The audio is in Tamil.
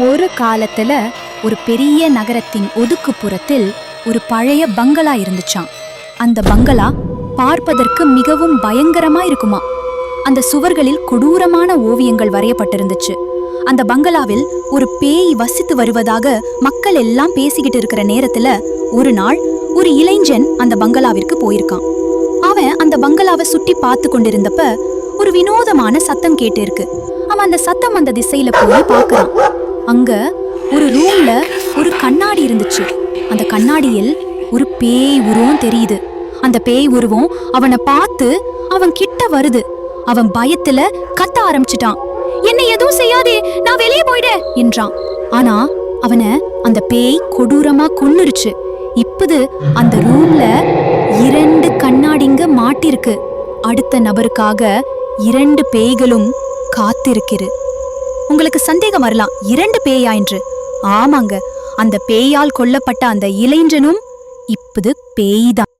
ஒரு காலத்துல ஒரு பெரிய நகரத்தின் ஒதுக்குப்புறத்தில் ஒரு பழைய பங்களா இருந்துச்சாம். அந்த பங்களா பார்ப்பதற்கு மிகவும் பயங்கரமா இருக்குமா. அந்த சுவர்களில் கொடூரமான ஓவியங்கள் வரையப்பட்டிருந்துச்சு. அந்த பங்களாவில் ஒரு பேய் வசித்து வருவதாக மக்கள் எல்லாம் பேசிக்கிட்டு இருக்கிற நேரத்துல ஒரு நாள் ஒரு இளைஞன் அந்த பங்களாவிற்கு போயிருக்கான். அவன் அந்த பங்களாவை சுட்டி பார்த்து கொண்டிருந்தப்ப ஒரு வினோதமான சத்தம் கேட்டு இருக்கு அவன் அந்த சத்தம் அந்த திசையில போய் பார்க்கறான். அங்க ஒரு ரூம்ல ஒரு கண்ணாடி இருந்துச்சு. அந்த கண்ணாடியில் ஒரு பேய் உருவம் தெரியுது. அந்த பேய் உருவம் அவனை பார்த்து அவன் கிட்ட வருது. அவன் பயத்துல கத்த ஆரம்பிச்சிட்டான். என்னை எதுவும் செய்யாதே நான் வெளியே போயிட என்றான். ஆனா அவனை அந்த பேய் கொடூரமா கொன்னுருச்சு. இப்போது அந்த ரூம்ல இரண்டு கண்ணாடிங்க மாட்டிருக்கு. அடுத்த நபருக்காக இரண்டு பேய்களும் காத்திருக்கிறது. உங்களுக்கு சந்தேகம் வரலாம். இரண்டு பேயா என்று. ஆமாங்க. அந்த பேயால் கொல்லப்பட்ட அந்த இளைஞனும் இப்பது பேய்தான்